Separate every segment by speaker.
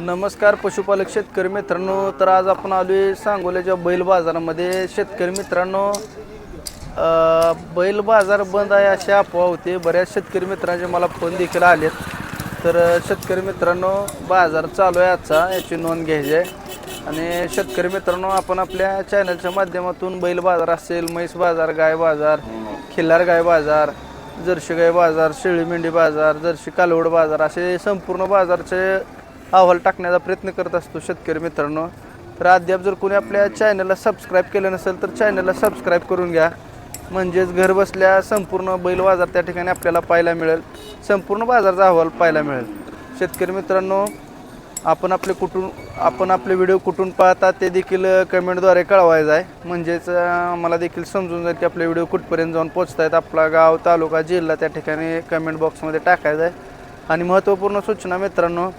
Speaker 1: नमस्कार पशुपालक शेतकरी मित्रांनो तर आज आपण आलो आहे सांगोल्याच्या बैल बाजारामध्ये. शेतकरी मित्रांनो बैल बाजार बंद आहे अशी अफवा होते. बऱ्याच शेतकरी मित्रांचे मला फोन देखील आलेत. तर शेतकरी मित्रांनो बाजार चालू आहे आजचा. याची नोंद घ्यायची आहे. आणि शेतकरी मित्रांनो आपण आपल्या चॅनलच्या माध्यमातून बैल बाजार असेल म्हैस बाजार गाय बाजार खिल्लार गाय बाजार जर्शी गाय बाजार शेळी मेंढी बाजार जर्शी कालवड बाजार असे संपूर्ण बाजारचे अहवाल टाकण्याचा प्रयत्न करत असतो शेतकरी मित्रांनो. तर अद्याप जर कोणी आपल्या चॅनलला सबस्क्राईब केलं नसेल तर चॅनलला सबस्क्राईब करून घ्या. म्हणजेच घर बसल्या संपूर्ण बैल बाजार त्या ठिकाणी आपल्याला पाहायला मिळेल. संपूर्ण बाजारचा अहवाल पाहायला मिळेल. शेतकरी मित्रांनो आपण आपले कुठून आपण आपले व्हिडिओ कुठून पाहता ते देखील कमेंटद्वारे कळवायचं आहे. म्हणजेच मला देखील समजून जाईल की आपले व्हिडिओ कुठपर्यंत जाऊन पोचतायत आपला गाव तालुका जिल्हा त्या ठिकाणी कमेंट बॉक्समध्ये टाकायचं आहे. आणि महत्त्वपूर्ण सूचना मित्रांनो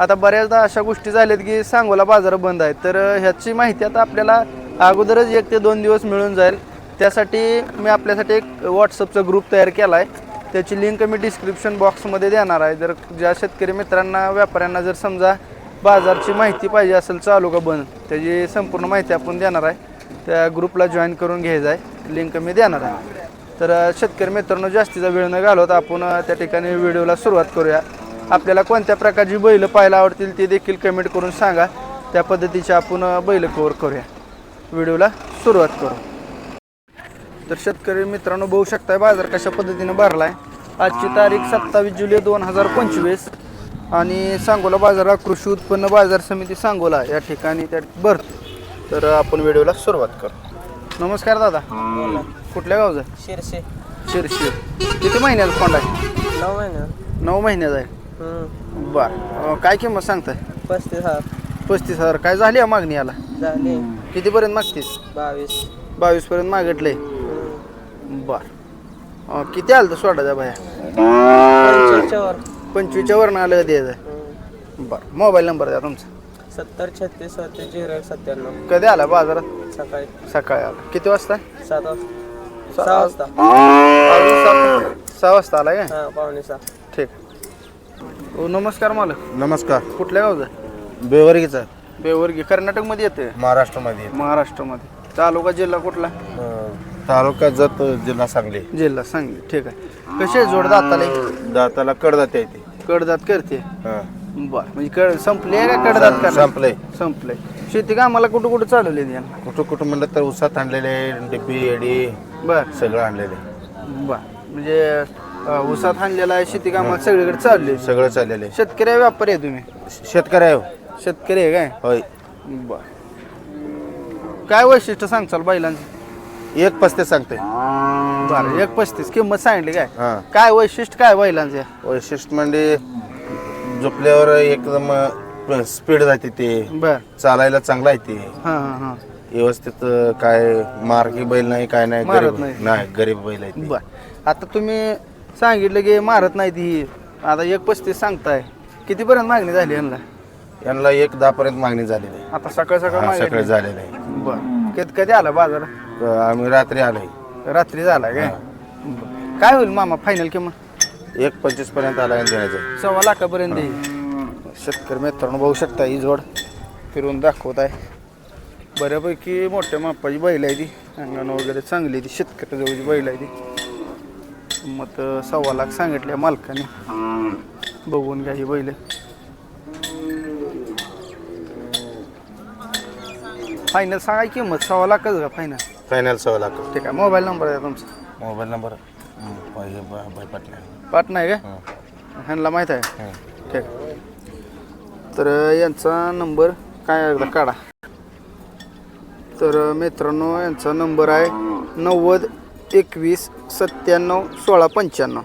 Speaker 1: आता बऱ्याचदा अशा गोष्टी झाल्यात की सांगोला बाजार बंद आहे तर ह्याची माहिती आता आपल्याला अगोदरच एक ते दोन दिवस मिळून जाईल. त्यासाठी मी आपल्यासाठी एक व्हॉट्सअपचा ग्रुप तयार केला आहे त्याची लिंक मी डिस्क्रिप्शन बॉक्समध्ये देणार आहे. जर ज्या शेतकरी मित्रांना व्यापाऱ्यांना जर समजा बाजारची माहिती पाहिजे असेल चालू का बंद त्याची संपूर्ण माहिती आपण देणार आहे. त्या ग्रुपला जॉईन करून घ्यायचं आहे. लिंक मी देणार आहे. तर शेतकरी मित्रांनो जास्तीचा वेळ न घालवता आपण त्या ठिकाणी व्हिडिओला सुरुवात करूया. आपल्याला कोणत्या प्रकारची बैलं पाहायला आवडतील ते देखील कमेंट करून सांगा. त्या पद्धतीचे आपण बैल कवर करूया. व्हिडिओला सुरुवात करू. तर शेतकरी मित्रांनो बघू शकताय बाजार कशा पद्धतीने भरलाय. आजची तारीख सत्तावीस जुलै दोन हजार पंचवीस. आणि सांगोला बाजार हा कृषी उत्पन्न बाजार समिती सांगोला या ठिकाणी त्या भरतो. तर आपण व्हिडिओला सुरुवात करू. नमस्कार दादा. कुठल्या गावचा?
Speaker 2: शिरशे.
Speaker 1: शिरशी. किती महिन्याचा फोंड आहे?
Speaker 2: नऊ महिने.
Speaker 1: नऊ महिन्याचा आहे. बर. काय किंमत सांगताय?
Speaker 2: पस्तीस हजार.
Speaker 1: पस्तीस हजार. काय झाली आहे मागणी याला?
Speaker 2: झाले.
Speaker 1: कितीपर्यंत मागतीस?
Speaker 2: बावीस.
Speaker 1: बावीसपर्यंत मागितले.
Speaker 2: हम्म.
Speaker 1: बर. अं, किती आलं तर सोडायचा बाया?
Speaker 2: पंचवीसच्या वर.
Speaker 1: पंचवीसच्या वरनं आलं द्यायचं. बरं. मोबाईल नंबर द्या तुमचा.
Speaker 2: सत्तर छत्तीस सत्तीस झिरो एक सत्त्याण्णव.
Speaker 1: कधी आला बाजारात?
Speaker 2: सकाळी.
Speaker 1: सकाळी आला. किती वाजता?
Speaker 2: सात वाजता.
Speaker 1: सहा
Speaker 2: वाजता.
Speaker 1: सात- सहा वाजता आला काय?
Speaker 2: हां पावणे सहा.
Speaker 1: हो नमस्कार मालक.
Speaker 3: नमस्कार.
Speaker 1: कुठल्या गावचा?
Speaker 3: बेवर्गीचा.
Speaker 1: बेवर्गी. कर्नाटकमध्ये येते
Speaker 3: महाराष्ट्रामध्ये
Speaker 1: महाराष्ट्रामध्ये. तालुका जिल्हा कुठला?
Speaker 3: तालुका जत जिल्हा सांगली.
Speaker 1: जिल्हा सांगली. ठीक आहे. कसे जोड दाताले
Speaker 3: दाताला कडदात येते
Speaker 1: कडदात करते?
Speaker 3: हा.
Speaker 1: बर. म्हणजे कड संपली आहे का कडदात करणार?
Speaker 3: संपलंय.
Speaker 1: संपलंय. शेती कामाला कुठं कुठं चालवली यांना?
Speaker 3: कुठं कुठं म्हणलं तर उसात आणलेले डिब्बी एडी
Speaker 1: बर.
Speaker 3: सगळं आणलेले
Speaker 1: बर. म्हणजे अं, ऊसात आणलेला आहे शेती कामाला सगळीकडे चालली.
Speaker 3: सगळं चाललेले
Speaker 1: शेतकरी आहे व्यापारी आहे तुम्ही?
Speaker 3: शेतकरी आहे हो.
Speaker 1: शेतकरी आहे काय?
Speaker 3: होय.
Speaker 1: बर. काय वैशिष्ट्य सांगचाल बैलांचं?
Speaker 3: एक पस्तीस सांगते
Speaker 1: बरं एक पस्तीस. किंमत सांगितली काय?
Speaker 3: हा.
Speaker 1: काय वैशिष्ट्य काय बैलांचं?
Speaker 3: वैशिष्ट्य म्हणजे झोपल्यावर एकदम स्पीड जाते ते.
Speaker 1: बर.
Speaker 3: चालायला चांगला आहे ते.
Speaker 1: हां हां हां.
Speaker 3: व्यवस्थित काय मार्गी बैल नाही काय नाही
Speaker 1: मारत
Speaker 3: गरीब
Speaker 1: नाही.
Speaker 3: नाही गरीब बैल आहे ते.
Speaker 1: बर. आता तुम्ही सांगितलं की मारत नाही ती आता एक पस्तीस सांगताय. कितीपर्यंत मागणी झाली यांना?
Speaker 3: यांना एक दहा पर्यंत मागणी झालेली आहे
Speaker 1: आता सकाळ सकाळ
Speaker 3: हा,
Speaker 1: मागणी
Speaker 3: झालेलं आहे
Speaker 1: बर. कधी कधी आला बाजार?
Speaker 3: आम्ही रात्री आलोय.
Speaker 1: रात्री झाला काय? बरं. काय होईल मामा? फायनल किंमत?
Speaker 3: एक पंचवीसपर्यंत आला देण्याचं
Speaker 1: सव्वा लाखापर्यंत येईल. शेतकरी मित्रांनो बघू शकता ही जोड. फिरून दाखवत आहे बऱ्यापैकी मोठ्या मापाची बैल आहे ती. अंगण वगैरे चांगली आहे ती. शेतकरी जवळची बैल आहे ती. मग सव्वा लाख सांगितल्या मालकाने. बघून घ्या ही बैल. फायनल सांगा किंमत सव्वा लाखच का फायनल
Speaker 3: फायनल सव्वा लाख.
Speaker 1: ठीक आहे मोबाईल नंबर आहे तुमचा.
Speaker 3: मोबाईल नंबर पाटला
Speaker 1: पाठ नाही का? ह्यांना माहीत आहे. ठीक आहे. तर यांचा नंबर काय आहे एकदा काढा. तर मित्रांनो यांचा नंबर आहे नव्वद एकवीस सत्त्याण्णव सोळा पंच्याण्णव.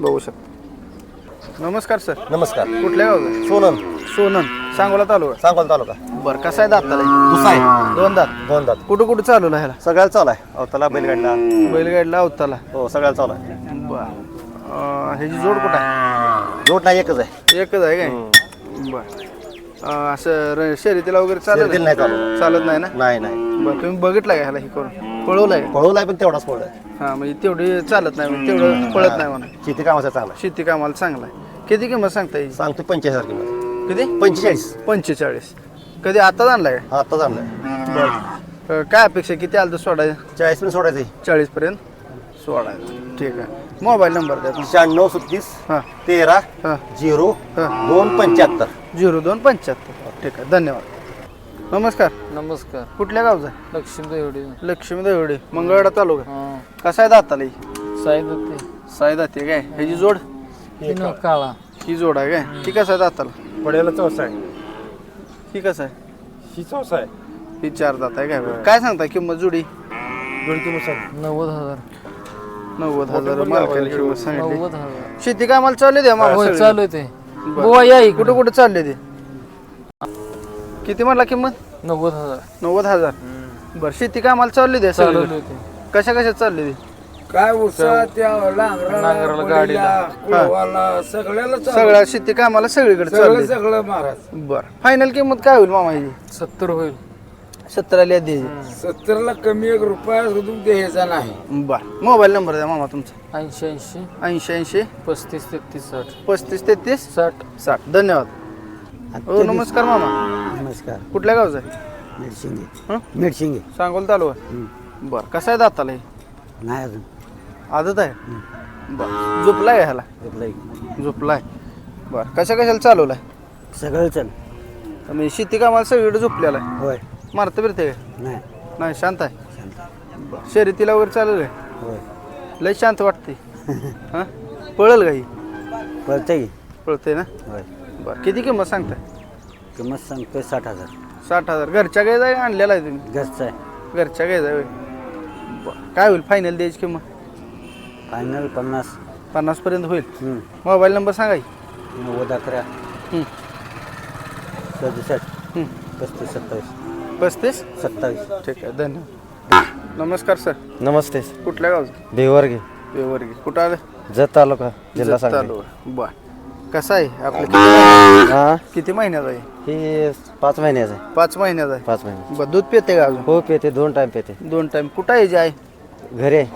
Speaker 1: बघू शकता. नमस्कार सर.
Speaker 3: नमस्कार.
Speaker 1: कुठल्या गावचा?
Speaker 3: सोनन.
Speaker 1: सोनन. सांगोला तालुका.
Speaker 3: सांगोल तालुका.
Speaker 1: बरं कसा आहे दाताला?
Speaker 3: दुसरा आहे.
Speaker 1: दोन दात?
Speaker 3: दोन दात.
Speaker 1: कुठं कुठं चालू ह्याला
Speaker 3: सगळ्याला चालू आहे. अवताला बैलगाडला.
Speaker 1: बैलगाडीला अवताला.
Speaker 3: हो सगळ्याला चालू आहे.
Speaker 1: बरं. ह्याची जोड कुठं आहे?
Speaker 3: जोड नाही एकच आहे.
Speaker 1: एकच आहे काय? बर. अं, असं र- शर्यतीला वगैरे चालत
Speaker 3: शर्यतीला नाही चालू.
Speaker 1: चालत नाही ना?
Speaker 3: नाही नाही.
Speaker 1: बरं तुम्ही बघितलं का ह्याला हे करून? पळवलंय. का?
Speaker 3: पळवलाय पण तेवढाच पळलाय
Speaker 1: हा म्हणजे तेवढी चालत नाही म्हणजे तेवढं पळत नाही म्हणा
Speaker 3: शेती कामाचा चांगला आहे.
Speaker 1: शेती कामाला चांगला आहे. किती किंमत सांगता येईल?
Speaker 3: सांगतो पंचेचाळीस हजार किंमत.
Speaker 1: किती?
Speaker 4: पंचेचाळीस.
Speaker 1: पंचेचाळीस. कधी आता आणलाय
Speaker 4: आता झालं
Speaker 1: काय अपेक्षा किती आलं तर सोडायचं?
Speaker 4: चाळीस पण सोडायचं
Speaker 1: चाळीस पर्यंत सोडायचं. ठीक आहे. मोबाईल नंबर द्या. तुमचा
Speaker 4: शहाण्णव सत्तीस
Speaker 1: हां.
Speaker 4: तेरा
Speaker 1: हां.
Speaker 4: झिरो
Speaker 1: हां.
Speaker 4: दोन पंच्याहत्तर.
Speaker 1: झिरो दोन पंच्याहत्तर. ठीक आहे. धन्यवाद. नमस्कार.
Speaker 2: नमस्कार.
Speaker 1: कुठल्या गावचा? आहे?
Speaker 2: लक्ष्मी देवडी
Speaker 1: लक्ष्मी देवडे मंगळवाडा तालुका.
Speaker 2: हां.
Speaker 1: कसा आहे दाताला ही?
Speaker 2: साई दत्ते
Speaker 1: साई दाते काय? ह्याची जोड?
Speaker 2: काळा.
Speaker 1: ही जोड आहे काय? ही कसं आहे दाताला?
Speaker 4: पडेला चौसा आहे.
Speaker 1: ही कसं आहे?
Speaker 4: ही चौसा आहे.
Speaker 1: ही चार दात आहे काय? काय सांगता किंमत जोडी?
Speaker 2: नव्वद हजार.
Speaker 1: नव्वद हजार मालकाने किंमत सांगितली.
Speaker 2: नव्वद हजार.
Speaker 1: शेती कामाला
Speaker 2: होय
Speaker 1: सगळी?
Speaker 2: चालू आहे ते. बुवा या इकडं.
Speaker 1: कुठं कुठं चालले ते? किती म्हणला किंमत?
Speaker 2: नव्वद हजार.
Speaker 1: नव्वद हजार. बरं शेती कामाला चालली द्या
Speaker 2: चालवले
Speaker 1: सगळी
Speaker 2: होते.
Speaker 1: कशा कशा चालले
Speaker 5: काय उत्साह त्या नांगराला
Speaker 2: गाडीला.
Speaker 5: सगळ्याला चालू.
Speaker 1: सगळ्या शेती कामाला सगळीकडे
Speaker 5: सगळं
Speaker 1: चालले.
Speaker 5: सगळं महाराज.
Speaker 1: बरं. फायनल किंमत काय होईल मामा ह्याची?
Speaker 2: सत्तर होईल.
Speaker 1: सत्तर आली द्यायची
Speaker 5: सत्तरला कमी एक रुपया सुद्धा द्यायचा नाही.
Speaker 1: बरं. मोबाईल नंबर द्या मामा तुमचा.
Speaker 2: ऐंशी ऐंशी.
Speaker 1: ऐंशी ऐंशी.
Speaker 2: पस्तीस तेहतीस साठ.
Speaker 1: पस्तीस तेहतीस.
Speaker 2: साठ.
Speaker 1: साठ. धन्यवाद. हो नमस्कार मामा.
Speaker 4: नमस्कार.
Speaker 1: कुठल्या गावचा आहे?
Speaker 4: मिरशिंगे.
Speaker 1: हं?
Speaker 4: मिरशिंगे.
Speaker 1: सांगोल तालुका. बरं कसं आहे दाताला हे?
Speaker 4: नाही अजून.
Speaker 1: आदत आहे? बरं झोपलाय ह्याला?
Speaker 4: घेतलंय
Speaker 1: झोपलाय. बरं कशा कशाला चालवलाय?
Speaker 4: सगळं चल.
Speaker 1: मी शेती कामाला सगळीकडे झोपलेला आहे.
Speaker 4: होय.
Speaker 1: मारतं फिरते काय
Speaker 4: नाही.
Speaker 1: नाही शांत आहे.
Speaker 4: शांत.
Speaker 1: बरं शर्यतीला वगैरे चालेल काय
Speaker 4: होय.
Speaker 1: लय शांत वाटते हां? पळल
Speaker 4: की
Speaker 1: पळते ना?
Speaker 4: होय.
Speaker 1: बरं. किती किंमत सांगताय?
Speaker 4: किंमत सांगतोय साठ हजार.
Speaker 1: साठ हजार. घरच्या गाय जाय आणलेला आहे तुम्ही?
Speaker 4: घरचं आहे.
Speaker 1: घरच्या गाय जाय बरं. काय होईल? फायनल द्यायची किंमत?
Speaker 4: फायनल पन्नास.
Speaker 1: पन्नासपर्यंत होईल.
Speaker 4: हं.
Speaker 1: मोबाईल नंबर सांगा की.
Speaker 4: नव्वद अकरा.
Speaker 1: हं,
Speaker 4: सदुसष्ट.
Speaker 1: हं.
Speaker 4: पस्तीस सत्तावीस.
Speaker 1: पस्तीस?
Speaker 4: सत्तावीस.
Speaker 1: ठीक आहे. धन्यवाद. नमस्कार सर.
Speaker 6: नमस्ते.
Speaker 1: कुठल्या गावचं?
Speaker 6: भिवर्गी
Speaker 1: पेवरगी कुठं आलं?
Speaker 6: जत तालुका जिल्हा सांगली.
Speaker 1: तालुका. बर. कसं आहे आपलं किती महिन्याचं-
Speaker 6: हा.
Speaker 1: किती महिन्याचं आहे?
Speaker 6: ही पाच महिन्याचं आहे.
Speaker 1: पाच महिन्याचं आहे.
Speaker 6: पाच महिने
Speaker 1: बरं दूध पिते का अजून?
Speaker 6: हो पेते. दोन टाइम पेते.
Speaker 1: दोन टाइम कुठं आहे जे आहे
Speaker 6: घरी आहे.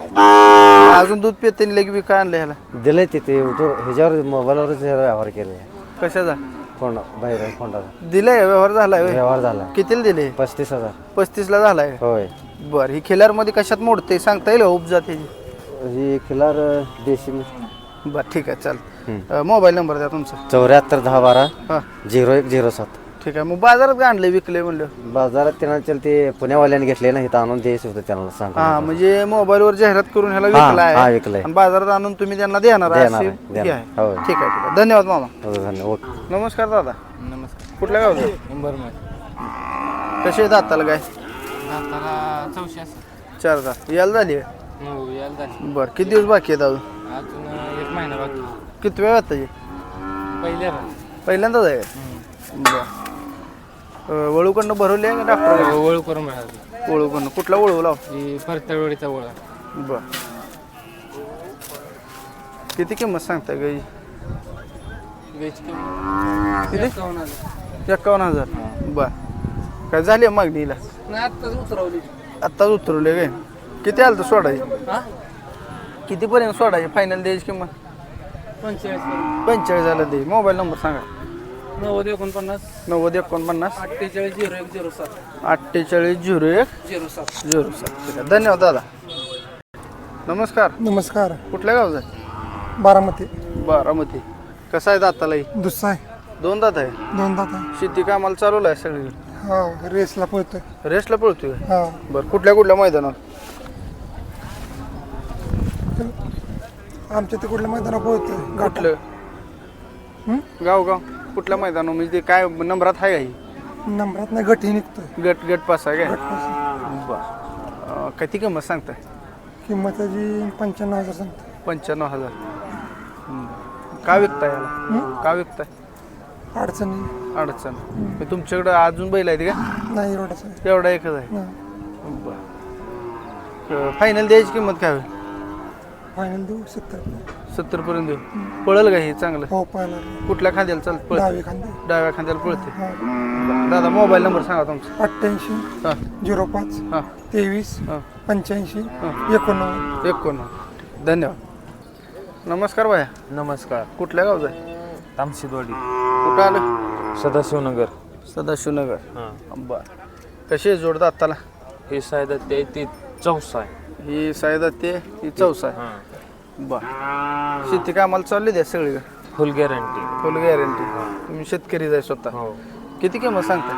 Speaker 1: अजून दूध पिते आणि लगे विका आणलं ह्याला?
Speaker 6: दिलंय तिथे तो ह्याच्यावर मोबाईलवरच व्यवहार केले.
Speaker 1: कशाचा?
Speaker 6: बाहेर
Speaker 1: दिलंय व्यवहार झालाय होय.
Speaker 6: व्यवहार झाला.
Speaker 1: कितीला दिले?
Speaker 6: पस्तीस हजार.
Speaker 1: पस्तीसला झालाय
Speaker 6: होय?
Speaker 1: बरं ही खिलारमध्ये कशात मोडते? सांगता येईल उपजात ह्याची?
Speaker 6: ही खिलार देशी
Speaker 1: बरं ठीक आहे मोबाईल नंबर द्या तुमचा.
Speaker 6: चौऱ्याहत्तर दहा बारा
Speaker 1: हां.
Speaker 6: झिरो एक झिरो सात.
Speaker 1: ठीक आहे मग बाजारात आणले विकले म्हणलं?
Speaker 6: बाजारात त्यांना चल ते पुण्यावाल्याने घेतले ना इथं आणून द्यायचं होतं त्यांना सांग
Speaker 1: हा म्हणजे मोबाईलवर जाहिरात करून ह्याला
Speaker 6: हा,
Speaker 1: विकलाय.
Speaker 6: हा, विकलाय.
Speaker 1: आणि बाजारात आणून तुम्ही त्यांना देणार आहे
Speaker 6: देणार
Speaker 1: अशी
Speaker 6: आहे,
Speaker 1: ही
Speaker 6: देणार.
Speaker 1: आहे. ठीक आहे ठीक आहे. धन्यवाद मामा.
Speaker 6: हो, धन्यवाद ओके.
Speaker 1: नमस्कार दादा.
Speaker 2: नमस्कार.
Speaker 1: कुठल्या गावचं?
Speaker 2: बरं
Speaker 1: कसे दाताला काय?
Speaker 2: दाताला चौशे असं
Speaker 1: चार दात यायला झाली आहे?
Speaker 2: हो यायला झाली.
Speaker 1: बरं किती दिवस बाकी आहेत अजून?
Speaker 2: अजून एक महिना बाकी
Speaker 1: किती वेळ आता
Speaker 2: पहिल्या
Speaker 1: पहिल्यांदाच आहे? बरं. वळूकडनं भरवली आहे का डॉक्टर?
Speaker 2: ओळख करून मिळाली
Speaker 1: वळूकडनं. कुठला वळू लाव?
Speaker 2: ही परतळवडीचा ओळख
Speaker 1: बर. किती किंमत सांगताय गाई किती? एकावन्न हजार. बर. काय झाली आहे मागणीला
Speaker 2: नाही आत्ताच उतरवली.
Speaker 1: आत्ताच उतरवले काय? किती आलं तर सोडायची कितीपर्यंत सोडायची फायनल द्यायची किंमत?
Speaker 2: पंचेचाळीस
Speaker 1: पंचेचाळीस झालं दे मोबाईल नंबर सांगा.
Speaker 2: नव्वद एकोणपन्नास.
Speaker 1: नव्वद एकोणपन्नास.
Speaker 2: अठ्ठेचाळीस झिरो एक झिरो सात.
Speaker 1: अठ्ठेचाळीस झिरो एक
Speaker 2: झिरो सात.
Speaker 1: झिरो सात. ठीक आहे. धन्यवाद दादा. नमस्कार.
Speaker 7: नमस्कार.
Speaker 1: कुठल्या गावचा आहे?
Speaker 7: बारामती.
Speaker 1: बारामती. कसं आहे दातालाही?
Speaker 7: दुसरा आहे.
Speaker 1: दोन दात आहे?
Speaker 7: दोन दात आहे.
Speaker 1: शेती कामाला चालवलं आहे सगळी
Speaker 7: हा रेसला पोहतोय
Speaker 1: रेस्टला पळतोय?
Speaker 7: हा.
Speaker 1: बरं कुठल्या कुठल्या मैदानात
Speaker 7: आमच्या पोहतोय घाटात.
Speaker 1: कुठलं?
Speaker 7: हं?
Speaker 1: गाव गाव कुठल्या मैदानावर म्हणजे ते काय नंबरात आहे का ही?
Speaker 7: नंबरात नाही गठी निघतोय.
Speaker 1: गट गट पास आहे काय. बरं किती किंमत सांगताय?
Speaker 7: किंमत त्याची पंच्याण्णव हजार सांगतो
Speaker 1: पंच्याण्णव हजार. का विकताय याला? का विकताय?
Speaker 7: अडचणी
Speaker 1: अडचण. मग तुमच्याकडं अजून बैल आहेत का?
Speaker 7: नाही
Speaker 1: एवढा एकच आहे. फायनल द्यायची किंमत काय होईल?
Speaker 7: फायनल देऊ सत्तर.
Speaker 1: सत्तर पर्यंत देऊ. पळल का हे चांगलं?
Speaker 7: हो पाहिला
Speaker 1: कुठल्या खांद्याला चालत
Speaker 7: दहावी खांदे.
Speaker 1: डाव्या खांद्याला पळते.
Speaker 7: हा.
Speaker 1: दादा मोबाईल नंबर सांगा तुमचा.
Speaker 7: अठ्ठ्याऐंशी
Speaker 1: हां.
Speaker 7: झिरो पाच
Speaker 1: हां.
Speaker 7: तेवीस
Speaker 1: हां.
Speaker 7: पंच्याऐंशी एकोणनव्वद.
Speaker 1: एकोण धन्यवाद. नमस्कार भाया.
Speaker 2: नमस्कार.
Speaker 1: कुठल्या गावचा आहे?
Speaker 2: तामशिदवाडी
Speaker 1: कुठं आलं?
Speaker 8: सदाशिवनगर.
Speaker 1: सदाशिवनगर.
Speaker 8: हां.
Speaker 1: बर. कशी आहे जोड दाताला
Speaker 8: हे सायदा ते ते चौसा आहे.
Speaker 1: ही सायदा ते ही चौसा. आहे
Speaker 8: हां.
Speaker 1: बर. शेती कामाला चालली द्या सगळी.
Speaker 8: फुल गॅरंटी
Speaker 1: फुल गॅरंटी तुम्ही शेतकरी जाय स्वतः.
Speaker 8: हो.
Speaker 1: किती किंमत सांगता?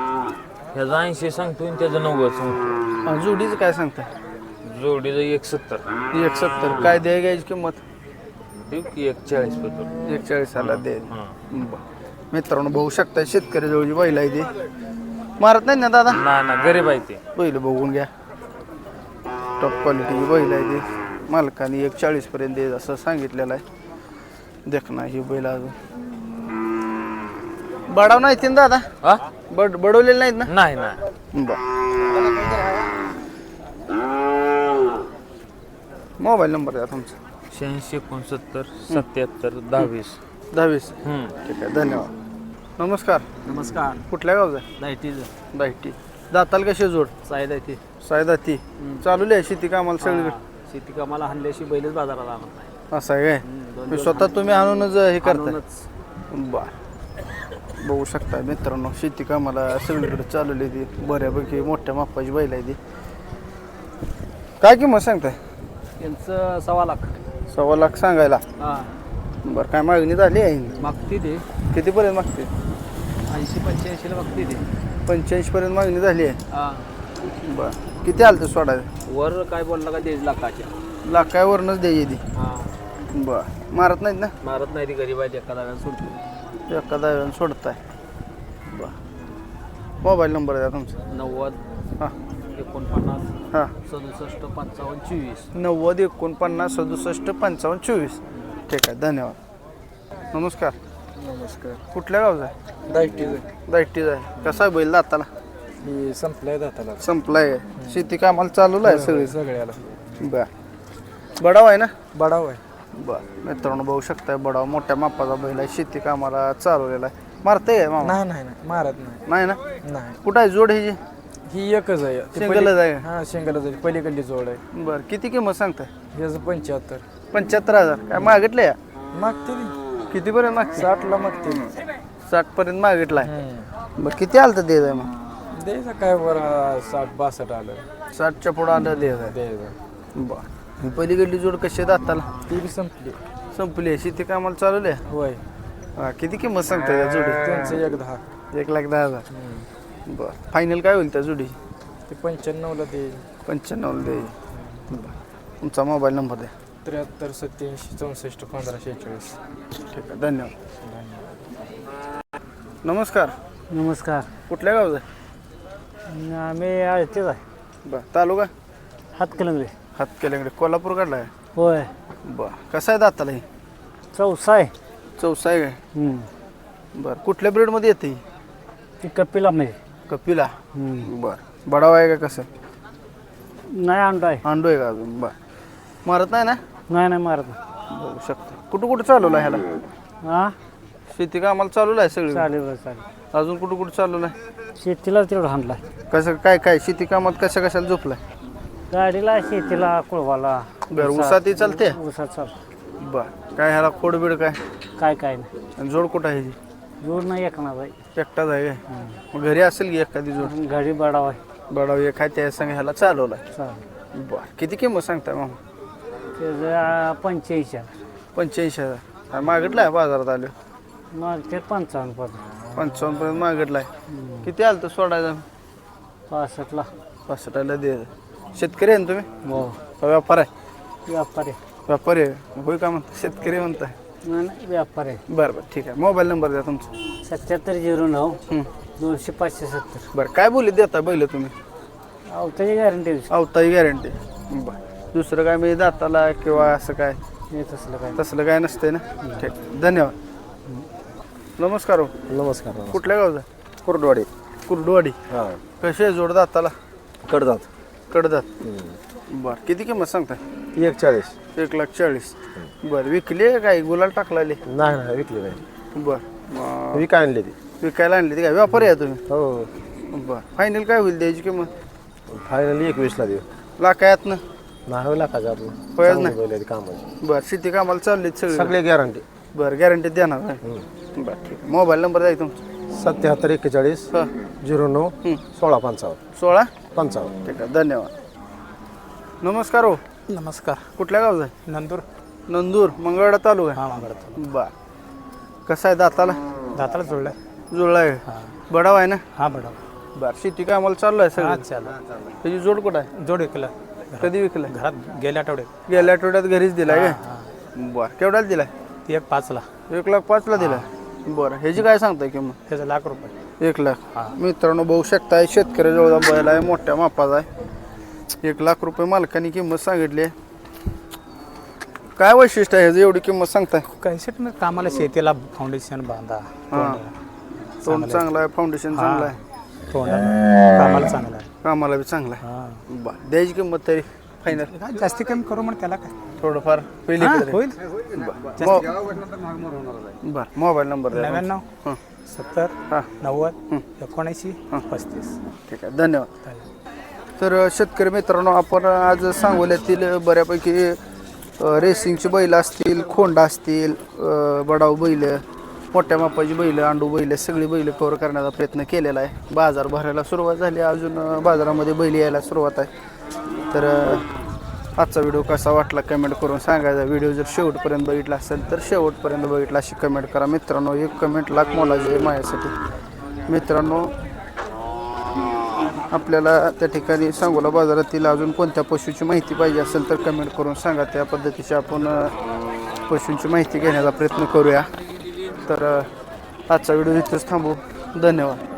Speaker 8: ह्याचा ऐंशी सांगतो आणि त्याचं नव्वद सांगतो
Speaker 1: आणि जोडीचं काय सांगता?
Speaker 8: जोडीचं एक सत्तर
Speaker 1: एक सत्तर काय द्याय घ्यायची किंमत?
Speaker 8: एक चाळीस पत्र
Speaker 1: एक चाळीसाला दे
Speaker 8: हां.
Speaker 1: बरं. मित्रांनो बघू शकता शेतकरी जवळची बैल आहे ते. मारत नाही ना दादा?
Speaker 8: ना ना गरीब आहे ते.
Speaker 1: बैल बघून घ्या. टॉप क्वालिटीची बैल आहे ते. मालकाने एक चाळीस पर्यंत दे असं सांगितलेलं आहे. देख ना ही बैल अजून. बडाव नाही ना दादा?
Speaker 8: हा?
Speaker 1: बड बडवलेले नाहीत ना?
Speaker 8: नाही नाही.
Speaker 1: मोबाईल नंबर द्या तुमचा.
Speaker 8: शहाऐंशी एकोणसत्तर सत्याहत्तर दहावीस.
Speaker 1: दहावीस.
Speaker 8: हम्म.
Speaker 1: ठीक आहे धन्यवाद. नमस्कार.
Speaker 2: नमस्कार.
Speaker 1: कुठल्या गावचा
Speaker 2: लाईटीज
Speaker 1: दायटी. दाताल कशी जोड
Speaker 2: आहे ती
Speaker 1: सायदाती चालू आहे शेती कामाला सगळीकडे.
Speaker 2: शेती कामाला हाणल्याशी बैलच बाजारात आणत नाही.
Speaker 1: असं आहे काय? मी स्वतः तुम्ही आणूनच हे करताय? बर. बघू शकता मित्रांनो शेती कामाला सगळीकडे चालवली ती. बऱ्यापैकी मोठ्या मापाची बैल आहे ती. काय किंमत सांगताय?
Speaker 2: त्यांचं सव्वा लाख.
Speaker 1: सव्वा लाख सांगायला.
Speaker 2: हा.
Speaker 1: बरं काय मागणी झाली आहे?
Speaker 2: मागते ते.
Speaker 1: कितीपर्यंत मागते?
Speaker 2: ऐंशी पंच्याऐंशीला मागते ते.
Speaker 1: पंच्याऐंशी पर्यंत मागणी झाली आहे?
Speaker 2: हा.
Speaker 1: बरं. किती आलं ते सोडायचं
Speaker 2: वर काय बोलला का दीड लाखाच्या.
Speaker 1: लाखावरनच द्यायची ती
Speaker 2: हा.
Speaker 1: बरं. मारत नाहीत ना?
Speaker 2: मारत नाही ती गरीब आहे एका दाव्यानं सुटतो
Speaker 1: एका दहाव्यानं सोडताय. बरं. मोबाईल नंबर द्या तुमचा.
Speaker 2: नव्वद
Speaker 1: हां.
Speaker 2: एकोणपन्नास
Speaker 1: हां.
Speaker 2: सदुसष्ट पंचावन्न चोवीस.
Speaker 1: नव्वद एकोणपन्नास सदुसष्ट पंचावन्न चोवीस. ठीक आहे धन्यवाद. नमस्कार.
Speaker 5: नमस्कार.
Speaker 1: कुठल्या गावचा आहे?
Speaker 5: दायटीज
Speaker 1: दायटीच आहे कसा आहे बैल दाताला?
Speaker 5: ही संपलाय दाताला.
Speaker 1: संपलाय. शेती कामाला चालू आहे सगळी.
Speaker 5: सगळ्याला.
Speaker 1: बर. बडाव आहे ना?
Speaker 5: बडाव आहे.
Speaker 1: बर. मित्रांनो बघू शकताय बडाव. मोठ्या मापाचा बैल आहे. शेती कामाला चालवलेला आहे. मारते काय मामा?
Speaker 5: नाही नाही नाही. मारत नाही.
Speaker 1: नाही ना?
Speaker 5: नाही.
Speaker 1: कुठं आहे जोड ह्याची?
Speaker 5: ही एकच आहे. ती
Speaker 1: Single आहे.
Speaker 5: हा सिंगलच आहे. पलीकडली जोड आहे.
Speaker 1: बर. किती किंमत सांगताय?
Speaker 5: याचं पंच्याहत्तर.
Speaker 1: पंच्याहत्तर हजार. काय मागितले या?
Speaker 5: मागते ती.
Speaker 1: कितीपर्यंत मागते?
Speaker 5: साठला मागते
Speaker 1: साठ पर्यंत मागितलाय.
Speaker 5: हम्म.
Speaker 1: बरं किती आलं तर दे मग
Speaker 5: द्यायचं काय बरं साठ बासष्ट आलं.
Speaker 1: साठच्या पुढं आलं दे जाय
Speaker 5: द्यायचं
Speaker 1: बर. पलीकडली जोड कशी आहे दाताला
Speaker 5: ती बी संपली.
Speaker 1: संपली आहे. शेती कामाला चालवले
Speaker 5: होय.
Speaker 1: किती किंमत सांगताय त्या जोडी?
Speaker 5: त्यांचं एक दहा.
Speaker 1: एक लाख दहा हजार. बरं. फायनल काय होईल त्या जोडी?
Speaker 5: ते पंच्याण्णवला ते
Speaker 1: पंच्याण्णव दे. तुमचा मोबाईल नंबर द्या.
Speaker 5: त्र्याहत्तर सत्याऐंशी चौसष्ट पंधरा शेहेचाळीस.
Speaker 1: ठीक आहे. धन्यवाद. नमस्कार.
Speaker 4: नमस्कार.
Speaker 1: कुठल्या गावचं
Speaker 4: आम्ही आळतेच आहे
Speaker 1: बरं तालुका?
Speaker 4: हातकलंगडे.
Speaker 1: हातकल्याकडे कोल्हापूर काढला आहे?
Speaker 4: होय.
Speaker 1: बरं कसं आहे दाताला ही?
Speaker 4: चौसा आहे.
Speaker 1: चौसा आहे काय?
Speaker 4: हम्म.
Speaker 1: बरं कुठल्या ब्रेडमध्ये येते? ही
Speaker 4: ती कपिला म्हणजे
Speaker 1: कपिला. बरं बडावा आहे का कसं?
Speaker 4: नाही अंडा आहे.
Speaker 1: अंडू आहे का अजून? बरं. मारत नाही ना?
Speaker 4: नाही नाही मारत नाही.
Speaker 1: बघू शकतो. कुठं कुठं चालवलं ह्याला?
Speaker 4: हा
Speaker 1: शेती कामाला चालवलं आहे सगळं?
Speaker 4: चालेल बरं, चालेल
Speaker 1: अजून कुठं कुठं चालवलं आहे
Speaker 4: शेतीला तेवढं हाणला
Speaker 1: कसं काय काय शेती कामात कशा कशाला झोपलाय?
Speaker 4: गाडीला शेतीला कुळवाला.
Speaker 1: बरं उसाती चालते?
Speaker 4: उसात चाल
Speaker 1: बरं काय ह्याला खोडबीड काय?
Speaker 4: काय काय नाही.
Speaker 1: आणि जोड कुठं आहे ह्याची?
Speaker 4: जोड नाही एकणार आहे
Speaker 1: एकटाच आहे काय? मग घरी असेल की एखादी जोड?
Speaker 4: गाडी बडाव आहे.
Speaker 1: बडाव एक आहे त्या संग ह्याला चालवलाय.
Speaker 4: चालेल
Speaker 1: बरं किती किंमत सांगताय मामा?
Speaker 4: त्याचं पंच्याऐंशी.
Speaker 1: पंच्याऐंशी हजार. मागितलं आहे बाजारात आलो
Speaker 4: पंचावन्न पर्यंत
Speaker 1: पंचावन्न पर्यंत मागितलं आहे किती आलं तर सोडायचं
Speaker 4: पासष्टला.
Speaker 1: पासष्टाला दे. शेतकरी आहे ना तुम्ही?
Speaker 4: हो.
Speaker 1: का व्यापार आहे?
Speaker 4: व्यापारी
Speaker 1: व्यापारी आहे. होय का म्हणता? शेतकरी म्हणताय.
Speaker 4: नाही नाही व्यापारी आहे.
Speaker 1: बरं बरं ठीक आहे. मोबाईल नंबर द्या तुमचा.
Speaker 4: सत्याहत्तर झिरो नऊ
Speaker 1: हं.
Speaker 4: दोनशे पाचशे सत्तर.
Speaker 1: बरं काय बोली देता बैल तुम्ही?
Speaker 4: अहो त्याची गॅरंटी
Speaker 1: अवताही गॅरंटी. बरं. दुसरं काय? मी दाताला किंवा असं काय?
Speaker 4: येत असलं काय
Speaker 1: तसलं काय नसतंय ना? ठीक. धन्यवाद. नमस्कार हो.
Speaker 6: नमस्कार
Speaker 1: कुठल्या गावचा?
Speaker 6: कुर्डवाडी.
Speaker 1: कुर्डवाडी.
Speaker 6: हां.
Speaker 1: कशी आहे जोड दाताला
Speaker 6: कडदात.
Speaker 1: कडदात. बरं किती किंमत सांगताय?
Speaker 6: एक चाळीस
Speaker 1: एक लाख चाळीस. बरं विकली आहे काय? गुलाल टाकलाली
Speaker 6: नाही नाही विकली नाही.
Speaker 1: बरं मग
Speaker 6: विका आणली ती.
Speaker 1: विकायला आणली ती काय? व्यापारी आहे तुम्ही?
Speaker 6: हो.
Speaker 1: बरं फायनल काय होईल द्यायची किंमत?
Speaker 6: फायनली एकवीसला देऊ. नाही
Speaker 1: होयच
Speaker 6: चांगली
Speaker 1: नाही.
Speaker 6: बैल आहे ती कामाची.
Speaker 1: बरं शेती कामाला चालली सगळी
Speaker 6: सगळे गॅरंटी
Speaker 1: बरं गॅरंटी देणार आहे. बरं ठीक आहे. मोबाईल नंबर द्या तुमचा.
Speaker 9: सत्याहत्तर एक्केचाळीस झिरो नऊ. सोळा पंचावन्न.
Speaker 1: सोळा?
Speaker 9: पंचावन्न.
Speaker 1: ठीक आहे धन्यवाद. नमस्कार हो.
Speaker 10: नमस्कार.
Speaker 1: कुठल्या गावचा आहे?
Speaker 10: नंदूर.
Speaker 1: नंदूर मंगळवाडा तालुका
Speaker 10: हा मागडा
Speaker 1: बर. कसं आहे दाताला?
Speaker 10: दाताला जोडलाय
Speaker 1: जुळला आहे. बडाव आहे ना?
Speaker 10: हा बडा
Speaker 1: बर शेती काय आम्हाला चालू आहे. सगळं
Speaker 10: चालू
Speaker 1: त्याची जोड कुठं आहे?
Speaker 10: जोड विकला.
Speaker 1: कधी विकलाय
Speaker 10: घरात गेल्या आठवड्यात.
Speaker 1: गेल्या आठवड्यात घरीच दिलाय काय? बर केवढ्याला दिलाय?
Speaker 10: ती एक पाचला.
Speaker 1: एक लाख पाचला दिलाय. बरं. ह्याची काय सांगताय किंमत?
Speaker 10: त्याचा लाख रुपये.
Speaker 1: एक लाख. मित्रांनो बघू शकताय शेतकऱ्याजवळ बैल आहे मोठ्या मापाचा आहे. एक लाख रुपये मालकाने किंमत सांगितली आहे. काय वैशिष्ट्य आहे ह्याचं? एवढी किंमत सांगताय?
Speaker 10: मी कामाला शेतीला फाउंडेशन बांधा.
Speaker 1: हां. तोंड. चांगलं आहे. फाउंडेशन चांगलं आहे.
Speaker 10: तोंडाला कामाला चांगला आहे.
Speaker 1: कामाला बी चांगलं आहे.
Speaker 10: हा.
Speaker 1: द्यायची किंमत तरी. फायनल
Speaker 10: काय जास्ती कमी करू म्हणून त्याला काय?
Speaker 1: थोडंफार पहिली
Speaker 10: हा, होईल.
Speaker 1: बरं मोबाईल नंबर द्या
Speaker 10: नव्याण्णव
Speaker 1: हां.
Speaker 10: सत्तर नव्वद एकोणऐंशी पस्तीस.
Speaker 1: ठीक आहे धन्यवाद. तर अ, शेतकरी मित्रांनो आपण आज सांगोल्यातील बऱ्यापैकी अ, रेसिंगची बैल असतील खोंडा असतील अ, बडाव बैल मोठ्या मापाची बैल अंडू बैल सगळी बैल कव्हर करण्याचा प्रयत्न केलेला आहे. बाजार भरायला सुरुवात झाली. अजून अ, बाजारामध्ये बैल यायला सुरुवात आहे. तर आजचा व्हिडिओ कसा वाटला कमेंट करून सांगायचा. व्हिडिओ जर शेवटपर्यंत बघितला असेल तर शेवटपर्यंत बघितला अशी कमेंट करा. मित्रांनो एक कमेंट लाख मोलाची आहे माझ्यासाठी. मित्रांनो आपल्याला त्या ठिकाणी सांगोला बाजारातील अजून कोणत्या पशूची माहिती पाहिजे असेल तर कमेंट करून सांगा. त्या पद्धतीची आपण पशूंची माहिती घेण्याचा प्रयत्न करूया. तर आजचा व्हिडिओ इथंच थांबू. धन्यवाद.